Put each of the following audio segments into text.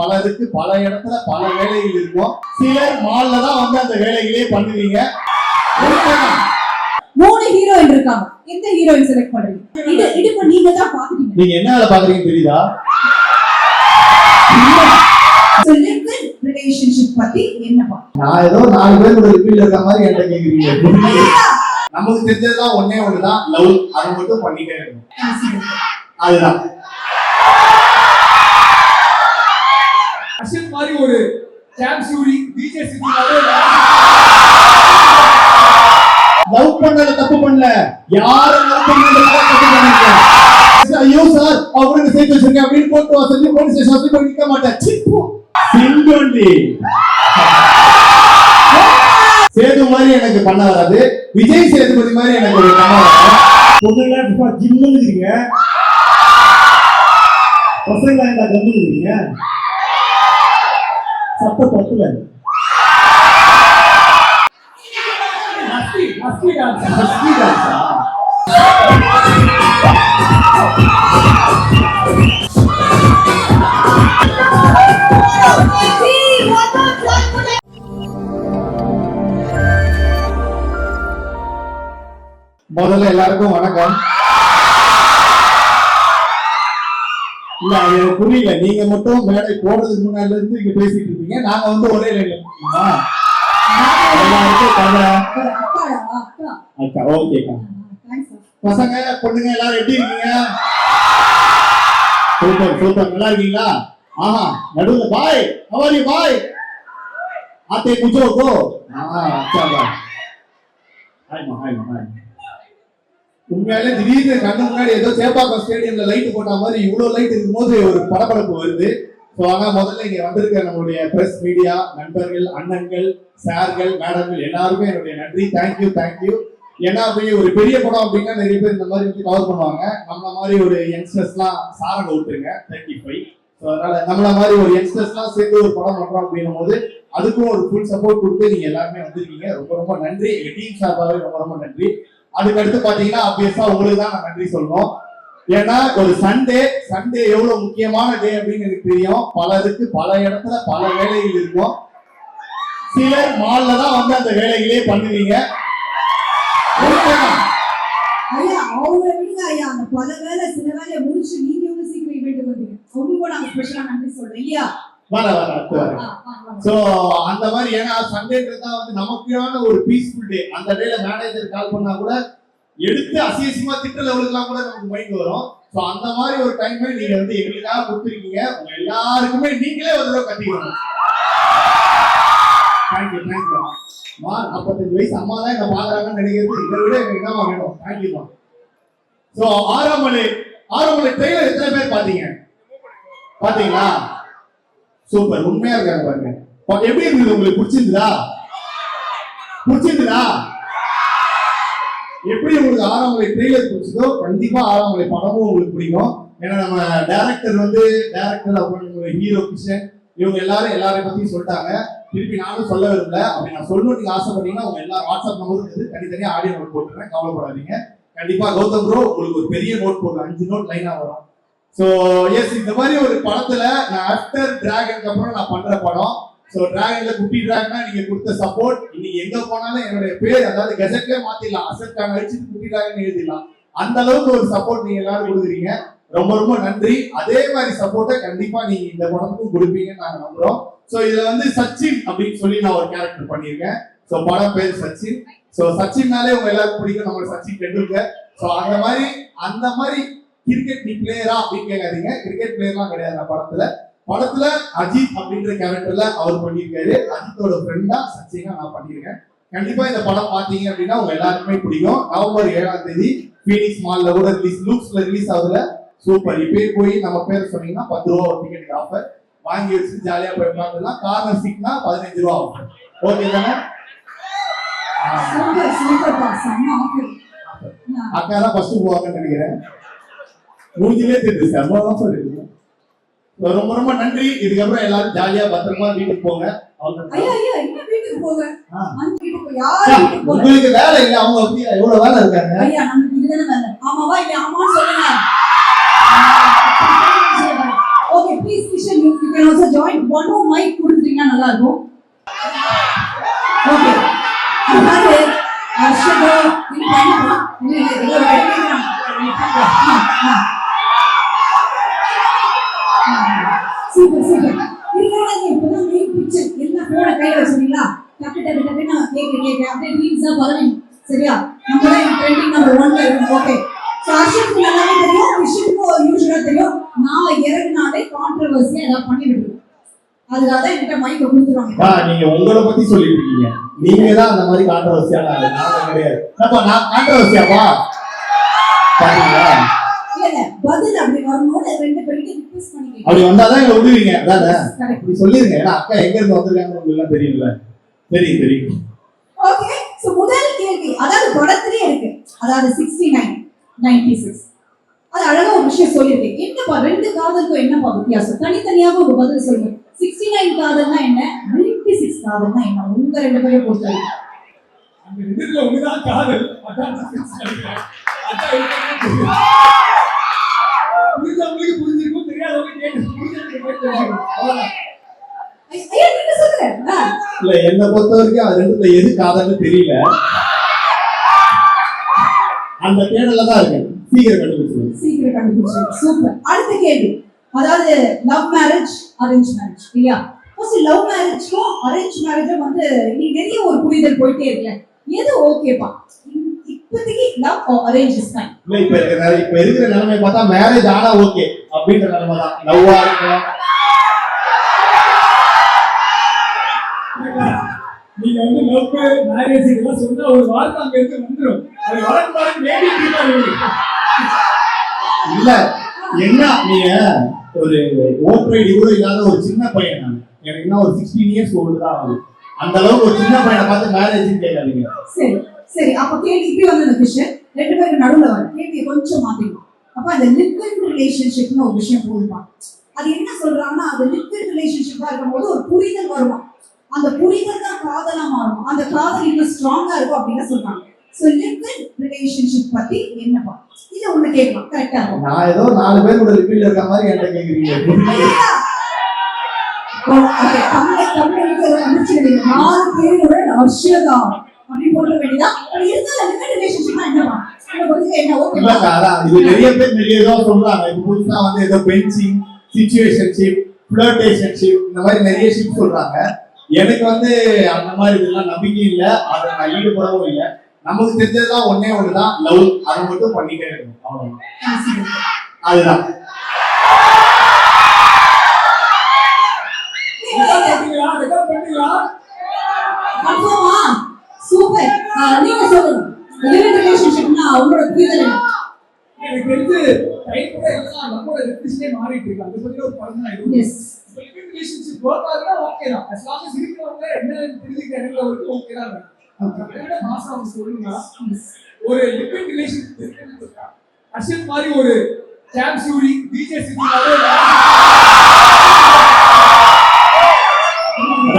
பலருக்கு பல இடத்துல பல வேலைகள் இருக்கும். சிலர் மால்ல தான் வந்து அந்த வேலைகளே பண்ணுவீங்க. மூணு ஹீரோயின் இருக்காங்க. எந்த ஹீரோயின் செலக்ட் பண்றீங்க? இது இது நீங்க தான் பாத்துட்டீங்க நீங்க என்ன வேலை பாக்குறீங்க தெரியுதா relationship பத்தி என்னப்பா நான் ஏதோ நாலு பேர் ஒரு ரிப்பீல் இருக்க மாதிரி என்கிட்ட கேக்குறீங்க. நமக்கு தெரிஞ்சதுதான் ஒன்னே ஒண்ணுதான். லவ் அதை மட்டும் பண்ணிட்டே இருக்கணும். அதுதான். மாதிரி ஒரு சாம் சூரி விஜய் சித்தி லவ் பண்ணல தப்பு பண்ணல. யாரும் லவ் பண்ணல தப்பு பண்ணல ஐயோ சார் அவருக்கு சேர்த்து வச்சிருக்கேன் அப்படின்னு போட்டு வாசல் போலீஸ் ஸ்டேஷன் வந்து போய் நிக்க மாட்டேன் சிங்கொண்டி சேது மாதிரி எனக்கு பண்ண வராது விஜய் சேதுபதி மாதிரி எனக்கு ஒரு பண்ண வராது பொண்ணுங்களா சும்மா ஜிம்முன்னு இருக்கீங்க பசங்களா என்ன கம்முன்னு இருக்கீங்க சத்த பத்துல மஸ்தி மஸ்தி டான்ஸ் ஹஸ்கி டான்ஸா? முதல்ல எல்லாருக்கும் வணக்கம் இல்ல அது எனக்கு புரியல. நீங்க மட்டும் மேடை போடுறதுக்கு முன்னாடில இருந்து இங்க பேசிட்டு இருக்கீங்க நாங்க வந்து ஒரே லைன்ல அக்கா ஓகேக்கா பசங்க பொண்ணுங்க எல்லாரும் எப்படி இருக்கீங்க? சூப்பர் சூப்பர் நல்லா இருக்கீங்களா? ஆஹா நடுவுல பாய் ஹவாரி பாய் ஆத்தே குஜோ கோ ஆ அச்சா பாய் ஹாய்மா ஹாய்மா ஹாய் உண்மையாலே திடீர்னு கண்ணு முன்னாடி ஏதோ சேப்பாக்கம் ஸ்டேடியம்ல லைட் போட்ட மாதிரி இவ்வளவு லைட் இருக்கும்போது ஒரு படபடப்பு வருது. ஸோ ஆனா முதல்ல இங்க வந்திருக்க நம்மளுடைய பிரஸ் மீடியா நண்பர்கள் அண்ணன்கள் சார்கள் மேடங்கள் எல்லாருமே என்னுடைய நன்றி. தேங்க்யூ தேங்க்யூ ஏன்னா போய் ஒரு பெரிய படம் அப்படின்னா நிறைய பேர் இந்த மாதிரி வந்து கவர் பண்ணுவாங்க. நம்மள மாதிரி ஒரு யங்ஸ்டர்ஸ்லாம் சாரங்க விட்டுருங்க. தேர்ட்டி ஃபைவ் ஸோ அதனால நம்மள மாதிரி ஒரு யங்ஸ்டர்ஸ்லாம் சேர்ந்து ஒரு படம் பண்றோம் அப்படின்னும் போது அதுக்கும் ஒரு ஃபுல் சப்போர்ட் கொடுத்து நீங்க எல்லாருமே வந்திருக்கீங்க. ரொம்ப ரொம்ப நன்றி. எங்க டீம் சார்பாகவே ரொம்ப ரொம்ப நன்றி. அதுக்கு அடுத்து பாத்தீங்கன்னா ஆப்வியஸா உங்களுக்கு தான் நான் நன்றி சொல்லணும். ஏன்னா ஒரு சண்டே சண்டே எவ்வளவு முக்கியமான டே அப்படின்னு எனக்கு தெரியும். பலருக்கு பல இடத்துல பல வேலைகள் இருக்கும். சிலர் மால்ல தான் வந்து அந்த வேலைகளே பண்ணுவீங்க. ஐயா அவங்க விடுங்க ஐயா அந்த பல வேலை சில வேலையை முடிச்சு நீங்க எவ்வளவு சீக்கிரம் இவெண்ட் வந்தீங்க அவங்களுக்கும் நான் ஸ்பெஷலா நன்றி சொல்றேன். இல்லையா வர வர அடுத்து வர ஆ, ஆ, ஆ. சோ அந்த மாதிரி ஏன்னா சண்டேன்றது தான் வந்து நமக்கான ஒரு பீஸ்ஃபுல் டே அந்த டேல மேனேஜர் கால் பண்ணா கூட எடுத்து அசியசியமா திட்ட லெவலுக்குலாம் கூட நமக்கு மைண்ட் வரும். சோ அந்த மாதிரி ஒரு டைமே நீங்க வந்து எங்களுக்காக கொடுத்துருக்கீங்க. உங்க எல்லாருக்குமே நீங்களே ஒரு தடவை கட்டிக்கணும் தேங்க்யூ தேங்க்யூ மா நாற்பத்தஞ்சு வயசு அம்மா தான் என்ன பாக்குறாங்கன்னு நினைக்கிறது. இதை விட எனக்கு என்னமா வேணும்? தேங்க்யூமா சோ ஆறாம் மலை ஆறாம் மலை ட்ரெயிலர் எத்தனை பேர் பாத்தீங்க பாத்தீங்களா சூப்பர் உண்மையா இருக்காங்க பாருங்க. எப்படி இருந்தது உங்களுக்கு? பிடிச்சிருந்ததா? பிடிச்சிருந்ததா? எப்படி உங்களுக்கு ஆறாம் மலை ட்ரெய்லர் பிடிச்சதோ கண்டிப்பா ஆறாம் மலை படமும் உங்களுக்கு பிடிக்கும். ஏன்னா நம்ம டேரக்டர் வந்து டேரக்டர் அப்புறம் ஹீரோ கிருஷ்ணன் இவங்க எல்லாரும் எல்லாரையும் பத்தியும் சொல்லிட்டாங்க. திருப்பி நானும் சொல்ல விரும்பல. அப்படி நான் சொல்லணும் நீங்க ஆசைப்பட்டீங்கன்னா உங்க எல்லா வாட்ஸ்அப் நம்பரும் இருக்குது. தனித்தனியா ஆடியோ நோட் போட்டுறேன் கவலைப்படாதீங்க. கண்டிப்பா கௌதம் ப்ரோ உங்களுக்கு ஒரு பெரிய நோட் போடுறேன். அஞ்சு நோட் லைனா வரும். ஸோ எஸ் இந்த மாதிரி ஒரு படத்துல நான் ஆஃப்டர் டிராகனுக்கு அப்புறம் நான் பண்ற படம். ஸோ டிராகன்ல குட்டி டிராகனா நீங்க கொடுத்த சப்போர்ட் இன்னைக்கு எங்க போனாலும் என்னுடைய பேர் அதாவது கெசட்ல மாத்திடலாம். அசட் கான் அடிச்சு குட்டி டிராகன் எழுதிடலாம். அந்த அளவுக்கு ஒரு சப்போர்ட் நீங்க எல்லாரும் கொடுக்குறீங்க. ரொம்ப ரொம்ப நன்றி. அதே மாதிரி சப்போர்ட்டை கண்டிப்பா நீங்க இந்த படத்துக்கும் கொடுப்பீங்கன்னு நாங்க நம்புறோம். ஸோ இதுல வந்து சச்சின் அப்படின்னு சொல்லி நான் ஒரு கேரக்டர் பண்ணியிருக்கேன். ஸோ படம் பேர் சச்சின். ஸோ சச்சின்னாலே உங்க எல்லாருக்கும் பிடிக்கும். நம்ம சச்சின் டெண்டுல்கர். ஸோ அந்த மாதிரி அந்த மாதிரி கிரிக்கெட் நீ பிளேயரா அப்படின்னு கேட்காதீங்க. கிரிக்கெட் பிளேயர்லாம் கிடையாது. அந்த படத்துல படத்துல அஜித் அப்படின்ற கேரக்டர்ல அவர் பண்ணியிருக்காரு. அஜித்தோட ஃப்ரெண்டா சச்சினா நான் பண்ணியிருக்கேன். கண்டிப்பா இந்த படம் பாத்தீங்க அப்படின்னா உங்க எல்லாருக்குமே பிடிக்கும். நவம்பர் ஏழாம் தேதி பீனிக்ஸ் மால்ல கூட ரிலீஸ் லூக்ஸ்ல ரிலீஸ் ஆகுதுல. சூப்பர் இப்பயே போய் நம்ம பேர் சொன்னீங்கன்னா பத்து ரூபா ஒரு டிக்கெட் ஆஃபர் வாங்கி வச்சு ஜாலியா போய் உட்காந்துலாம் கார்னர் சீட்னா பதினஞ்சு ரூபா ஆஃபர் ஓகே தானே? அக்கா தான் ஃபர்ஸ்ட் போவாங்கன்னு நினைக்கிறேன். மூஞ்சிலே தெரியுது செம்ம ஆஃபர் இருக்கு ரொம்ப ரொம்ப நன்றி இதுக்கப்புறம் எல்லாரும் ஜாலியா பத்திரமா வீட்டுக்கு போங்க உங்களுக்கு வேலை இல்லை அவங்க அப்படியே எவ்வளவு வேலை இருக்காங்க ஆமாவா இல்ல ஆமான்னு சொல்லுங்க okay please Kishan you can also join one O mic கொடுத்துட்டீங்கன்னா நல்லா இருக்கும் ஓகே அதாவது அர்ஷதோ பண்ணலாம் இல்ல இல்ல சரிங்களா கையில டக்கு டக்கு டக்கு நான் கேட்க கேட்க அப்படியே ரீல்ஸா வரணும் சரியா? நம்ம தான் ட்ரெண்டிங் நம்பர் ஒன்ல இருக்கோம். ஓகே ஸோ அர்ஷத்துக்கு நல்லாவே தெரியும் விஷயத்துக்கும் தெரியும். நான் இறங்கினாலே கான்ட்ரவர்சியா ஏதாவது பண்ணி அதுக்காக தான் என்கிட்ட மைக்க கொடுத்துருவாங்க. நீங்க உங்களை பத்தி சொல்லிட்டு இருக்கீங்க நீங்க தான் அந்த மாதிரி கான்ட்ரவர்சியான நான் கிடையாது. நான் பாத்தீங்களா? பதில் அப்படி வரும்போது ரெண்டு பேருக்கு ரிக்வெஸ்ட் பண்ணிக்கிறேன் அப்படி வந்தாதான் எங்களை விடுவீங்க. அதானே? இப்படி சொல்லிருங்க. ஏன்னா அக்கா எங்க இருந்து வந்திருக்காங்கன்னு உங்களுக்கு தெரியும்ல. தெரியும் தெரியும். ஓகே சோ முதல் கேள்வி அதாவது படத்திலே இருக்கு. அதாவது சிக்ஸ்டி நைன் நைன்டி சிக்ஸ் அது அழகா ஒரு விஷயம் சொல்லியிருக்கேன் என்னப்பா ரெண்டு காதலுக்கும் என்னப்பா வித்தியாசம்? தனித்தனியாக ஒரு பதில் சொல்லுங்க. சிக்ஸ்டி நைன் காதல்னா என்ன? நைன்டி சிக்ஸ் காதல்னா என்ன? உங்க ரெண்டு பேரும் பொறுத்த அந்த ரெண்டுல ஒண்ணுதான் காதல். அதான் நான் நினைக்கிறேன். அதான் எனக்கு தெரியும். புரிஞ்சவங்களுக்கு புரிஞ்சிருக்கும் தெரியாதவங்க இல்ல என்னை பொறுத்த வரைக்கும் அது ரெண்டுல எது காதல்னு தெரியல. அந்த தேடல தான் இருக்கு சீக்கிரம் கண்டுபிடிச்சிருங்க. சீக்கிரம் கண்டுபிடிச்சு சூப்பர். அடுத்த கேள்வி. அதாவது லவ் மேரேஜ் அரேஞ்ச் மேரேஜ் இல்லையா? ஃபர்ஸ்ட் லவ் மேரேஜ்க்கும் அரேஞ்ச் மேரேஜும் வந்து நீ நிறைய ஒரு புரிதல் போயிட்டே இருக்கல எது ஓகேப்பா இப்போதைக்கு லவ் அரேஞ்ச் இஸ் ஃபைன் இல்ல இப்ப இருக்கிற இப்ப இருக்கிற நிலைமை பார்த்தா மேரேஜ் ஆனா ஓகே அப்படின்ற நிலைமை தான். லவ்வா இருக்கும் நீங்க வந்து லவ் மேரேஜ் இதெல்லாம் சொன்னா ஒரு வார்த்தை அங்க இருந்து வந்துரும். அது வரக்கு வரக்கு இல்ல என்ன நீங்க ஒரு ஓட்டர் ஐடி கூட இல்லாத ஒரு சின்ன பையன் நான். எனக்கு இன்னும் ஒரு சிக்ஸ்டீன் இயர்ஸ் ஓல்டு தான் ஆகுது. அந்த அளவுக்கு ஒரு சின்ன பையனை பார்த்து மேரேஜ் கேட்காதீங்க. சரி. சரி அப்ப கேள்வி இப்படி வந்து இந்த விஷயம் ரெண்டு பேருக்கு நடுவுல வர கேள்வியை கொஞ்சம் மாத்திக்கலாம் அப்ப அந்த லிக்விட் ரிலேஷன்ஷிப்னு ஒரு விஷயம் போதுமா அது என்ன சொல்றாங்கன்னா அந்த லிக்விட் ரிலேஷன்ஷிப்பா இருக்கும்போது ஒரு புரிதல் வருமா அந்த புரிதல் தான் காதலா மாறும் அந்த காதல் இன்னும் ஸ்ட்ராங்கா இருக்கும் அப்படின்னு சொல்றாங்க சோ லிக்விட் ரிலேஷன்ஷிப் பத்தி என்னப்பா இதை ஒண்ணு கேட்கலாம் கரெக்டா இருக்கும் நான் ஏதோ நாலு பேர் கூட ரிப்பீட் இருக்க மாதிரி என்கிட்ட கேக்குறீங்க தமிழ் தமிழ் நாலு பேரோட அர்ஷதா அப்படின்னு போட இருந்தாலும் ரிலேஷன்ஷிப்னா என்னவா? அதான். இது நிறைய பேர் நிறைய ஏதோ சொல்றாங்க. இப்ப புதுசா வந்து ஏதோ பென்சிங் சிச்சுவேஷன்ஷிப் ஃபிளர்டேஷன்ஷிப் இந்த மாதிரி நிறைய ஷிப் சொல்றாங்க. எனக்கு வந்து அந்த மாதிரி இதெல்லாம் நம்பிக்கை இல்ல. அதை நான் ஈடுபடவும் இல்லை. நமக்கு தெரிஞ்சதுதான் ஒண்ணே ஒண்ணுதான். லவ் அதை மட்டும் பண்ணிட்டே இருக்கணும். அவ்வளவுதான். அதுதான் பாத்தீங்களா ரெக்கார்ட் பண்ணீங்களா கன்ஃபார்மா சூப்பர் நீங்க சொல்லுங்க. லிவிங் ரிலேஷன்ஷிப்னா உங்களோட புரிதல் என்ன? எனக்கு தெரிஞ்சு எல்லாம் நம்மளோட மாறிட்டு இருக்கு. அதை பத்தி ஒரு படம் தான் இது எஸ் ரிலேஷன்ஷிப் ஒர்க் ஓகே தான். As long as இருக்கிறவங்க என்ன தெரிஞ்சுக்கிற இடத்துல வரைக்கும் ஓகே தான் அதை விட மாசம் அவங்க சொல்லுங்க. ஒரு லிக்விட் ரிலேஷன்ஷிப் அர்ஷத் மாதிரி ஒரு சாம் சூரி டிஜே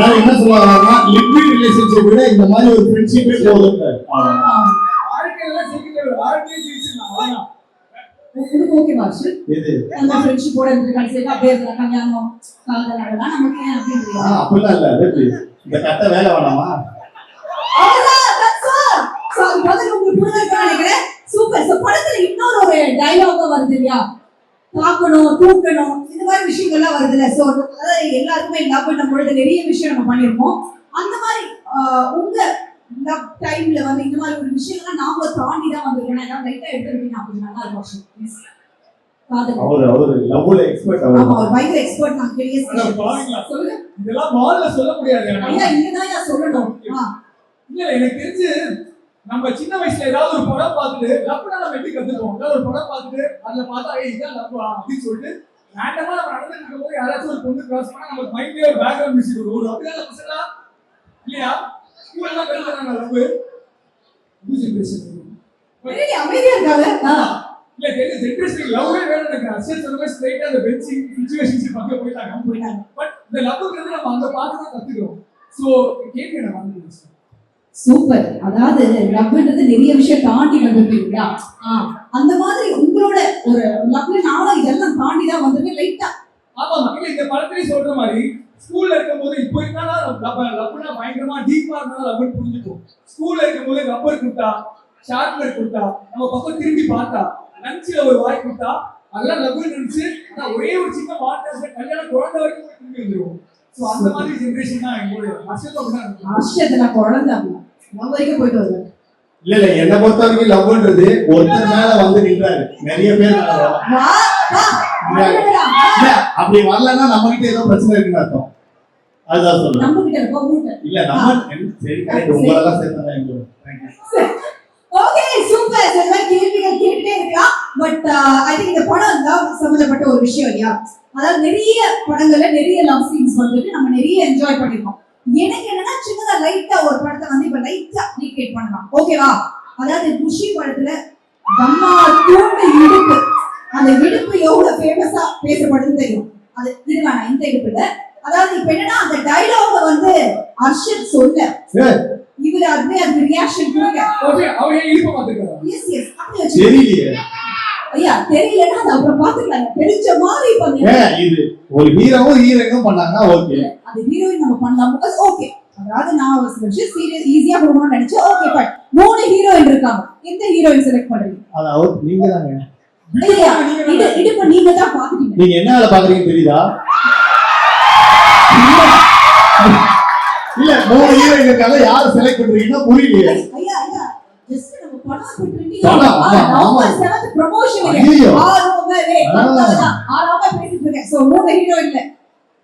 அதாவது என்ன சொல்லுவாங்கன்னா லிக்விட் ரிலேஷன்ஷிப் விட இந்த மாதிரி ஒரு ஃப்ரெண்ட்ஷிப்பே போதும் உங்களுக்கு ஓகே பாஷு இருந்து கடைசியில் அப்படியே இருக்கிற கல்யாணம் காதல் அதெல்லாம் நமக்கு ஏன் அப்படின்னு அப்படிலாம் இல்ல வெற்றி இந்த கட்ட வேலை வேணாமா சூப்பர் படத்துல இன்னொரு ஒரு வருது இல்லையா? பார்க்கணும் தூக்கணும் இந்த மாதிரி விஷயங்கள்லாம் வருது இல்ல ஸோ அதாவது எல்லாருக்குமே லவ் பண்ணும் பொழுது நிறைய விஷயம் நம்ம பண்ணியிருப்போம். அந்த மாதிரி உங்க லவ் டைம்ல வந்து இந்த மாதிரி ஒரு விஷயங்கள்லாம் நாமளும் தாண்டி தான் வந்திருக்கோம் ஏதாவது லைட்டா எடுத்துருக்கீங்க அப்படி நல்லா இருக்கும். அவரு அவரு லவ்ல எக்ஸ்பர்ட் ஆமா அவரு. அவர் பயங்கர எக்ஸ்பர்ட் நான் பாருங்களா. சொல்லுங்க. இதெல்லாம் மால்ல சொல்ல முடியாது. இங்கதான் சொல்லணும். இல்ல எனக்கு தெரிஞ்சு நம்ம சின்ன வயசுல ஏதாவது ஒரு படம் பார்த்துட்டு லவ்னா நம்ம எப்படி கத்துப்போம்? ஏதாவது ஒரு படம் பார்த்துட்டு அதுல பார்த்தா ஏய் இதான் லவ்வா அப்படின்னு சொல்லிட்டு ரேண்டமா நம்ம நடந்துட்டு இருக்கும்போது யாராச்சும் ஒரு பொண்ணு கிராஸ் பண்ணா நமக்கு மைண்ட்லயே ஒரு பேக்ரவுண்ட் மியூசிக் வரும் ஒரு அப்படிதான் பசங்களா இல்லையா? ஸ்கூல்ல எல்லாம் கத்துறாங்க லவ் புது ஜெனரேஷன் அமைதியா இருக்காங்க ஆ. இல்ல தெரிஞ்ச ஜெனரேஷன் லவ்வே வேணும் எனக்கு அசல் சொல்லுங்க ஸ்ட்ரைட்டா அந்த பென்சிங் சிச்சுவேஷன்ஷிப் பக்கம் போயிட்டாங்க போயிட்டாங்க பட் இந்த லவ்ங்கிறது நம்ம அங்க பார்த்து தான் கத்துக்கிறோம். சோ கேள்வி எனக்கு வந்து சூப்பர். அதாவது லவ்ன்றது நிறைய விஷயம் தாண்டி வந்திருக்கீங்களா அந்த மாதிரி உங்களோட ஒரு லவ்ல நானும் இதெல்லாம் தாண்டி தான் வந்திருக்கு லைட்டா. ஆமா இல்ல இந்த படத்திலே சொல்ற மாதிரி ஸ்கூல்ல இருக்கும்போது இப்போ இருந்தாலும் ரப்பர் பயங்கரமா டீப்பா இருந்தாலும் ரப்பர் புரிஞ்சுக்கும். ஸ்கூல்ல இருக்கும்போது ரப்பர் கொடுத்தா ஷார்ப்னர் கொடுத்தா நம்ம பக்கம் திரும்பி பார்த்தா லஞ்சில் ஒரு வாய் கொடுத்தா அதெல்லாம் ரப்பர் நினைச்சு ஆனா ஒரே ஒரு சின்ன வாட்டர் கல்யாணம் குழந்தை வரைக்கும் போய் திரும்பி வந்துருவோம். தான் தான். வருஷத்துல குழந்தை நம்ம வரைக்கும் போயிட்டு வருவேன் இல்ல இல்ல என்ன பொறுத்த வரைக்கும் லவ்ன்றது ஒருத்தர் மேல வந்து நின்றாரு. நிறைய பேர் அப்படி வரலன்னா நம்ம கிட்ட ஏதோ பிரச்சனை இருக்குன்னு அர்த்தம். அதுதான் சொல்றேன். நம்ம இல்ல சரி கரெக்ட். உங்களெல்லாம் சேர்த்தாங்க you. ஓகே சூப்பர் இந்த மாதிரி கேள்விகள் கேட்டுட்டே இருக்கலாம். பட் ஐ திங்க் இந்த படம் லவ் சம்பந்தப்பட்ட ஒரு விஷயம் இல்லையா? அதாவது நிறைய படங்கள்ல நிறைய லவ் சீன்ஸ் வந்துட்டு நம்ம நிறைய என்ஜாய் பண்ணிருக்கோம். எனக்கு என்னன்னா சின்னதா லைட்டா ஒரு படத்தை வந்து இப்ப லைட்டா ரீக்ரியேட் பண்ணலாம். ஓகேவா அதாவது குஷி படத்துல கம்மா தூண்டு இடுப்பு அந்த இடுப்பு எவ்வளவு ஃபேமஸா பேசப்படுதுன்னு தெரியும். அது இது வேணாம் இந்த இடுப்பு இல்ல அதாவது இப்ப என்னன்னா அந்த டைலாக வந்து அர்ஷத் சொல்ல. ஏய். இவர் அதுவே அதுக்கு ரியாக்ஷன் கொடுக்க. ஓகே அவர் இழுப்ப பார்த்துருக்காரு. எஸ் எஸ் அப்படி வச்சு தெரியலையே. ஐயா தெரியலன்னா அது அப்புறம் பாத்துக்கலாம் தெரிஞ்ச மாதிரி ஏன் இது ஒரு ஹீரோவும் ஹீரோயினும் பண்ணாங்கன்னா ஓகே அது ஹீரோயின் நம்ம பண்ணலாம் பிகாஸ் ஓகே அதாவது நான் ஒரு சில விஷயம் சீரியஸ் ஈஸியா கொடுக்கணும்னு நினைச்சேன் ஓகே பட் மூணு ஹீரோயின் இருக்காங்க. எந்த ஹீரோயின் செலக்ட் பண்றீங்க? அதாவது நீங்க தாங்க இடுப்பு நீங்க தான் நீங்க என்ன வேலை பாக்குறீங்கன்னு தெரியுதா? இல்ல. மூணு ஹீரோயின் இருக்காங்க யார் செலக்ட் பண்றீங்கன்னா புரியலையே. மூணு ஹீரோயின்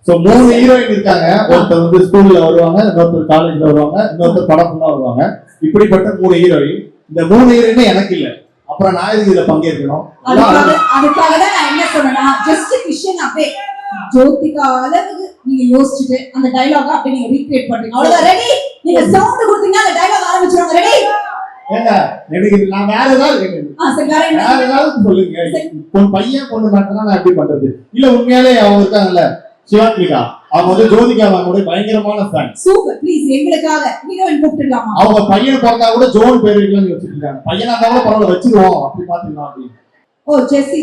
சோ மூணு ஹீரோயின் இருக்காங்க. ஒருத்தர் வந்து ஸ்கூல்ல வருவாங்க இன்னொருத்தர் காலேஜ்ல வருவாங்க இன்னொருத்தர் படம் ஃபுல்லா வருவாங்க. இப்படிப்பட்ட மூணு ஹீரோயின் இந்த மூணு ஹீரோயின் எனக்கு இல்ல. அப்புறம் நான் எதுக்கு இதுல பங்கேற்கணும்? அதுக்காக தான் நான் என்ன சொன்னேன்னா ஜஸ்ட் கிஷன் அப்படியே ஜோதிகா அளவுக்கு நீங்க யோசிச்சுட்டு அந்த டைலாக அப்படியே நீங்க ரீக்ரியேட் பண்றீங்க. அவ்வளவுதான். ரெடி நீங்க சவுண்ட் கொடுத்தீங்கன்னா அந்த டைலாக் ஆரம்பிச்சிருவாங்க. ரெடி ஏங்க எனக்கு நான் வேற ஏதாவது வேற ஏதாவது சொல்லுங்க பொன் பையன் பொண்ணு மட்டும் நான் எப்படி பண்றது? இல்ல உண்மையாலே அவங்க இருக்காங்கல்ல சிவாத்மிகா. அவங்க வந்து ஜோதிகா அவங்களுடைய பயங்கரமான ஃபேன் சூப்பர் ப்ளீஸ் எங்களுக்காக ஹீரோயின் கூப்பிட்டுலாமா அவங்க பையன் பிறந்தா கூட ஜோன் பேர் வைக்கலாம்னு பையனா இருந்தா கூட பரவாயில்ல வச்சிருவோம் அப்படி பாத்துக்கலாம் அப்படி ஓ ஜெஸ்ஸி.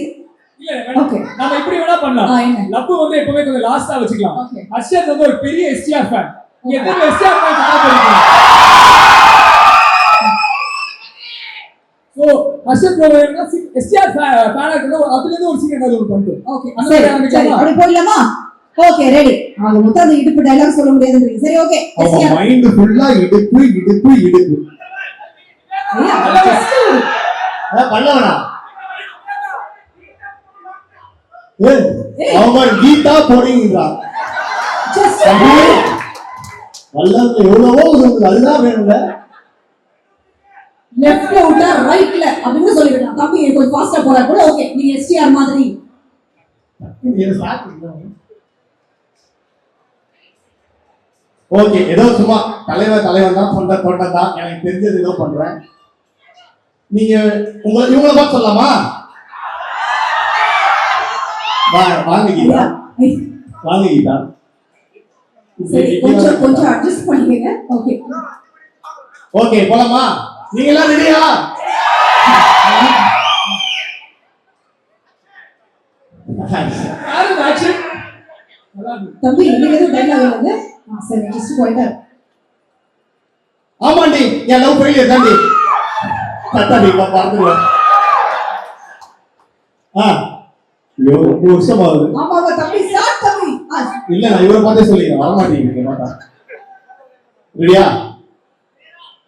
இல்ல வேணாம். ஓகே நம்ம இப்படி வேணா பண்ணலாம். லவ் வந்து எப்பவுமே கொஞ்சம் லாஸ்டா வச்சுக்கலாம். அர்ஷத் வந்து ஒரு பெரிய எஸ்டிஆர் ஃபேன் எத்தனை STR fan so Arshad STR ஃபேனா இருக்கிறது அதுல இருந்து ஒரு சீன் ஏதாவது ஒரு பண்ணிட்டு ஓகே? அப்படி போயிடலாமா ஓகே ரெடி அவங்க மொத்தம் அந்த இடுப்பு டைலாக் சொல்ல முடியாதுன்றீங்க சரி ஓகே மைண்ட் ஃபுல்லா இடுப்பு இடுப்பு இடுப்பு. பண்ணவனா? ஏய், அவங்க கீதா போடுங்கிறான் just வல்லவங்க எவ்வளவோ அதுதான் வேணும்ல. லெஃப்ட்ல விட்டா ரைட்ல அப்படின்னு சொல்லிவிடலாம். தம்பி கொஞ்சம் ஃபாஸ்டா போறா கூட ஓகே நீங்க எஸ்டிஆர் மாதிரி. ஓகே ஏதோ சும்மா தலைவர் தலைவர் தான் சொந்த தொண்டன் தான். எனக்கு தெரிஞ்சது ஏதோ பண்றேன். நீங்க உங்களை இவங்கள பார்த்து சொல்லலாமா? வாங்க கீதா. வாங்க கீதா. கொஞ்சம் கொஞ்சம் அட்ஜஸ்ட் பண்ணிக்கங்க. ஓகே ஓகே போலாமா? நீங்க எல்லாம் ரெடியா தம்பி நீங்க எதுவும் டைலாக் இல்லைங்க ஆ சரி ஜஸ்ட் போயிட்டா ஆமாண்டி என் லவ் ஃபெயிலியர் தாண்டி கட்டாடி பார்த்துருவேன் ஆ ஐயோ ரொம்ப வருஷம் ஆகுது ஆமா ஆமா தம்பி ஸ்டார்ட் தம்பி. ஆ, இல்ல நான் இவரை பார்த்தே சொல்லிக்கிறேன். வரமாட்டேங்க மாட்டா ரெடியா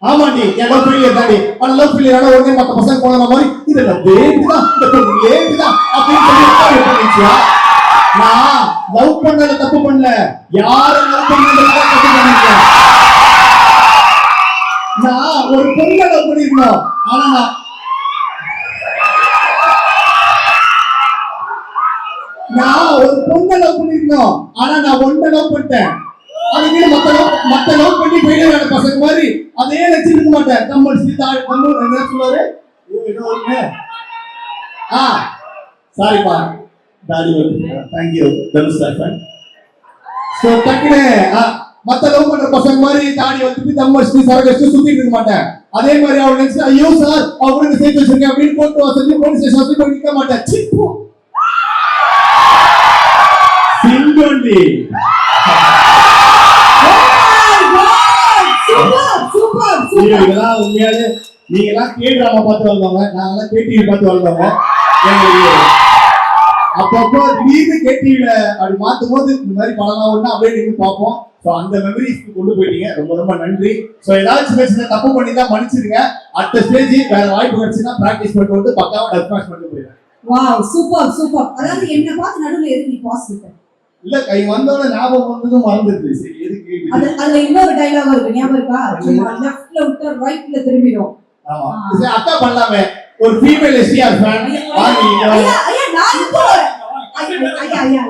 ஆமாண்டி என் லவ் ஃபெயிலியர் தாண்டி ஆனா லவ் ஃபெயிலியர் உடனே பசங்க போன மாதிரி இது நான் வேண்டுதான் இந்த பொண்ணு அப்படின்னு சொல்லி பண்ணிச்சியா நான் லவ் பண்ணல தப்பு பண்ணல. யாரை லவ் பண்ணல தப்பு நான் ஒரு பொண்ணை லவ் ஆனா நான் நான் ஒரு பொண்ணை லவ் ஆனா நான் ஒன்றை லவ் பண்ணிட்டேன். அதுக்கு மத்த மத்த லவ் பண்ணி போயிட்டு பசங்க மாதிரி அதே வச்சிருக்க மாட்டேன். கம்மல் சீதா கம்மல் என்ன சொல்லுவாரு. ஆ சாரிப்பா தாடி வந்து தேங்க்யூ தனுஷ் சார் ஸோ டக்குனு மத்த லவ் பண்ற பசங்க மாதிரி தாடி வந்துட்டு தம் வச்சுட்டு சரக்கு வச்சுட்டு சுத்திட்டு இருக்க மாட்டேன். அதே மாதிரி அவள் நினைச்சு ஐயோ சார் அவங்களுக்கு சேர்த்து வச்சிருக்கேன் அப்படின்னு போட்டு வசதி போலீஸ் ஸ்டேஷன் போய் நிக்க மாட்டேன். சீ, இதெல்லாம் உண்மையாலே நீங்க எல்லாம் கே டிராமா பார்த்து வந்தவங்க நாங்கெல்லாம் கேடிவி பார்த்து வந்தவங்க எங்களுக்கு அப்பப்போ திடீர்னு கேடிவில அப்படி மாத்தும் போது இந்த மாதிரி படம்லாம் ஒண்ணு அப்படியே நின்று பார்ப்போம். ஸோ அந்த மெமரிஸ்க்கு கொண்டு போயிட்டீங்க. ரொம்ப ரொம்ப நன்றி. ஸோ ஏதாவது சின்ன தப்பு பண்ணி தான் மன்னிச்சிருங்க அடுத்த ஸ்டேஜ் வேற வாய்ப்பு கிடைச்சுன்னா ப்ராக்டிஸ் பண்ணிட்டு வந்து பக்காவா டப் மேட்ச் பண்ணிட்டு போயிடுறேன் வாவ் சூப்பர் சூப்பர் அதாவது என்ன பார்த்து நடுவுல எதுக்கு நீ பாஸ் இல்ல கை வந்தோட ஞாபகம் வந்ததும் மறந்துடுது. சரி எதுக்கு? அது அதுல இன்னொரு டைலாக் இருக்கு. ஞாபகம் இருக்கா? சும்மா லெஃப்ட்ல விட்டு ரைட்ல திரும்பிடும். ஆமா. சரி அக்கா பண்ணலாமே ஒரு ஃபீமேல் எஸ்டிஆர் ஃபேன் வாங்க இங்க வாங்க. ஐயா ஐயா நான் ஐயா ஐயா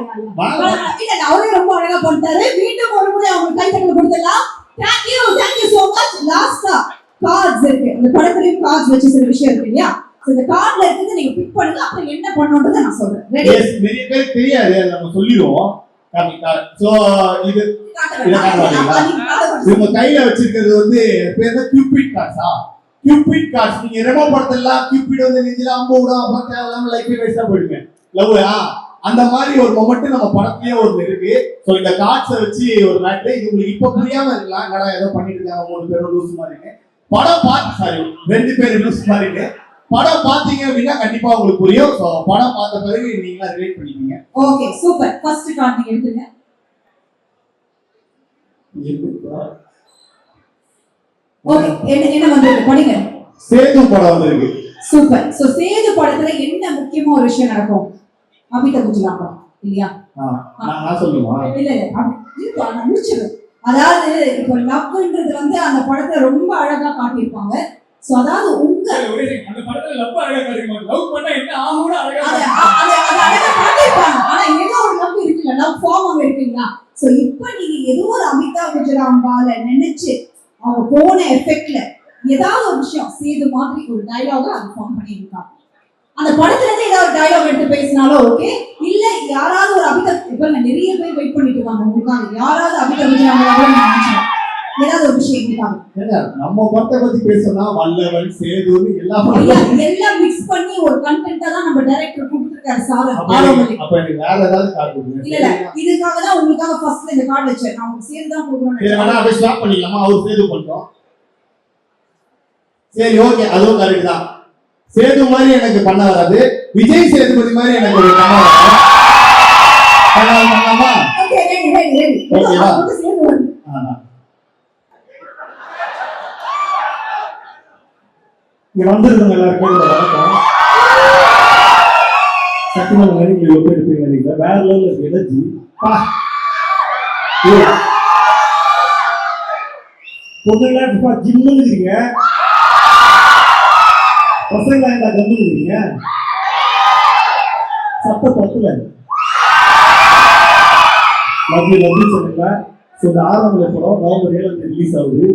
ஐயா அவரே ரொம்ப அழகா பண்ணிட்டாரு. மீண்டும் ஒரு முறை அவங்க கை தட்டல கொடுத்துடலாம் thank you thank you so much லாஸ்டா கார்ட்ஸ் இருக்கு. இந்த படத்துலயும் கார்ட்ஸ் வச்சு சில விஷயம் இருக்கு இல்லையா? இந்த கார்ட்ல இருக்கிறது நீங்க பிக் பண்ணுங்க. அப்புறம் என்ன பண்ணணும்ன்றதை நான் சொல்றேன். நிறைய பேருக்கு தெரியாது. நம்ம சொல்லிடுவோம். சோ இது இதை இவங்க கையில வச்சிருக்கிறது வந்து பேர் தான் கியூபிட் கார்ட்ஸா கியூபிட் கார்ட்ஸ் நீங்க ரெமோ படத்தெல்லாம் கியூபிட் வந்து நெஞ்சில அம்பு விடும் அப்புறம் தேவையில்லாம லைஃப் வேஸ்டா போயிடுங்க லவ் ஆ அந்த மாதிரி ஒரு மொமெண்ட் நம்ம படத்துலயே ஒரு இருக்கு. ஸோ இந்த கார்ட்ஸை வச்சு ஒரு மேட்ரு இது உங்களுக்கு இப்போ புரியாம இருக்கலாம். கடை ஏதோ பண்ணிட்டு இருக்காங்க மூணு பேரும் லூஸ் மாதிரின்னு படம் பார்த்து சாரி ரெண்டு பேரும் லூஸ் மாதிரின்னு படம் பார்த்தீங்க அப்படின்னா கண்டிப்பா உங்களுக்கு புரியும். ஸோ படம் பார்த்த பிறகு நீங்களா ரிலேட் பண்ணிக்கீங்க ஓகே சூப்பர் ஃபர்ஸ்ட் நீங்க எடுத்துங்க. ஓகே என்ன என்ன வந்திருக்கு? படிங்க. சேது படம் வந்திருக்கு. சூப்பர் சோ சேது படத்துல என்ன முக்கியமா ஒரு விஷயம் நடக்கும்? அமிதா குஜ்லாம் படம் இல்லையா? நான் சொல்லுமா இல்ல இல்ல நான் முடிச்சிடுறேன். அதாவது இப்போ லவ்ன்றது வந்து அந்த படத்தை ரொம்ப அழகா காட்டியிருப்பாங்க. சோ அதாவது உங்க. அந்த படத்துல லவ் அழகா காட்டிருக்க லவ் பண்ணா என்ன ஆகும்னு அழகா அதை காட்டிருப்பாங்க. அதை அதை அழகா காட்டியிருப்பாங்க. ஆனா ஏதோ ஒரு லவ் இருக்குல்ல லவ் ஃபார்ம் அங்க இருக்குங்களா? சோ இப்போ நீங்க ஏதோ ஒரு அமிதாப் குஜராம்பால நினைச்சு அவங்க போன எஃபெக்ட்ல ஏதாவது ஒரு விஷயம் சேது மாதிரி ஒரு டயலாக அது ஃபார்ம் பண்ணியிருக்காங்க. அந்த படத்துல இருந்து ஏதாவது டயலாக் எடுத்து பேசினாலும் ஓகே இல்ல யாராவது ஒரு அமிதாப் இப்ப நிறைய பேர் வெயிட் பண்ணிட்டு இருக்காங்க. உங்களுக்காக யாராவது அமிதாப் ஏதாவது ஒரு விஷயம் இருக்காங்க. நம்ம படத்தை பத்தி பேசணும்னா வல்லவன் சேதுன்னு எல்லா ஐயா, படமும் எல்லாம் மிக்ஸ் பண்ணி ஒரு கண்டென்ட்டா தான் நம்ம டைரக்டர் கொடுத்துருக்காரு சார். அப்ப எனக்கு- வேற ஏதாவது கார்டு இல்ல இல்ல. இதுக்காக தான் உங்களுக்காக ஃபர்ஸ்ட்ல இந்த கார்டு வச்சேன். நான் உங்களுக்கு சேர்த்து தான் சரி கொடுக்கணும் வேணா அப்படியே ஸ்டாப் பண்ணிக்கலாமா? அவர் சேது பண்றோம் சரி ஓகே அதுவும் கரெக்ட் தான். சேது மாதிரி எனக்கு பண்ண வராது. விஜய் சேதுபதி மாதிரி எனக்கு ஒரு பண்ண வராது. பண்ணலாம், ஓகேவா? சேர்த்து வருது ஆமா. இங்க வந்திருக்கவங்க எல்லாருக்கும் என்னோட வணக்கம். சத்தியமான மாதிரி நீங்க ஒப்பி எடுப்பீங்க நினைக்கிறேன் வேற லெவலில் எனர்ஜி பா. பொண்ணுங்களா இப்ப ஜிம்முன்னு இருக்கீங்க? பசங்களா இந்த கம்முன்னு இருக்கீங்க? சத்த பத்துல. லவ்லி லவ்லி சொன்னீங்களா? ஸோ இந்த ஆரம்பத்தில் படம் நவம்பர் ஏழு ரிலீஸ் ஆகுது.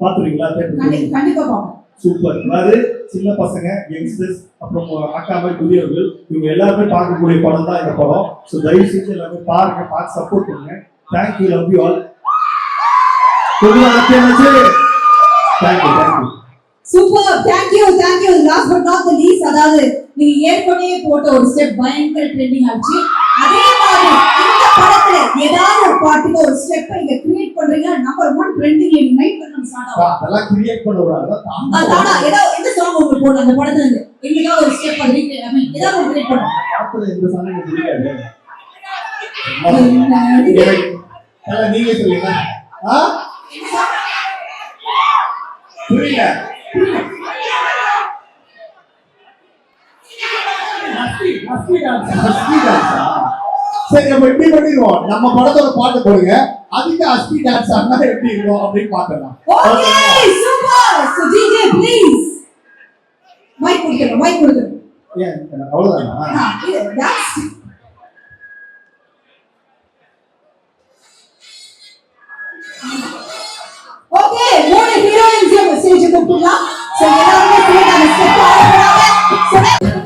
பார்த்துருக்கீங்களா தேட்டர் கண்டிப்பா சூப்பர். அதாவது சின்ன பசங்க யங்ஸ்டர்ஸ் அப்புறம் அக்கா மாதிரி புதியவர்கள் இவங்க எல்லாருமே பார்க்கக்கூடிய படம் தான் இந்த படம். ஸோ தயவு செஞ்சு எல்லாமே பாருங்க பார்த்து சப்போர்ட் பண்ணுங்க. Thank you love you all thank you thank you super thank you thank you last but not the least அதாவது நீங்க ஏற்கனவே போட்ட ஒரு ஸ்டெப் பயங்கர ட்ரெண்டிங் ஆச்சு. அதே ஏதாவது ஒரு பாட்டுக்கு ஒரு ஸ்டெப் நீங்க கிரியேட் பண்றீங்க நம்பர் ஒன் ட்ரெண்டிங் நீங்க நைட் பண்ண ஸ்டார்ட் ஆகும் அதெல்லாம் கிரியேட் பண்ண கூடாது அது தானா ஏதாவது எந்த சாங் உங்களுக்கு போடணும் அந்த படத்துல இருந்து. ஒரு ஸ்டெப் அது mean, ஏதாவது ஒரு கிரியேட் பண்ணுங்க. படத்துல நீங்க சொல்லுங்க. ஆ? புரியல. மஸ்தி, மஸ்தி dance. அஸ்பி டான்ஸா சரி நம்ம எப்படி பண்ணிடுவோம்? நம்ம படத்தோட பாட்டு போடுங்க. அதுக்கு அஸ்பி டான்ஸ் ஆனா எப்படி இருக்கும் அப்படின்னு பார்க்கலாம் Okay, super. So DJ, please. Mic கொடுத்துருங்க மைக் கொடுத்துருங்க. ஏன்? அவ்வளவுதானா? டான்ஸ் ஓகே மூணு ஹீரோயின்ஸ் ஸ்டேஜ் கூப்பிடலாம் சோ எல்லாருமே ஸ்டெப் ஆடுறாங்க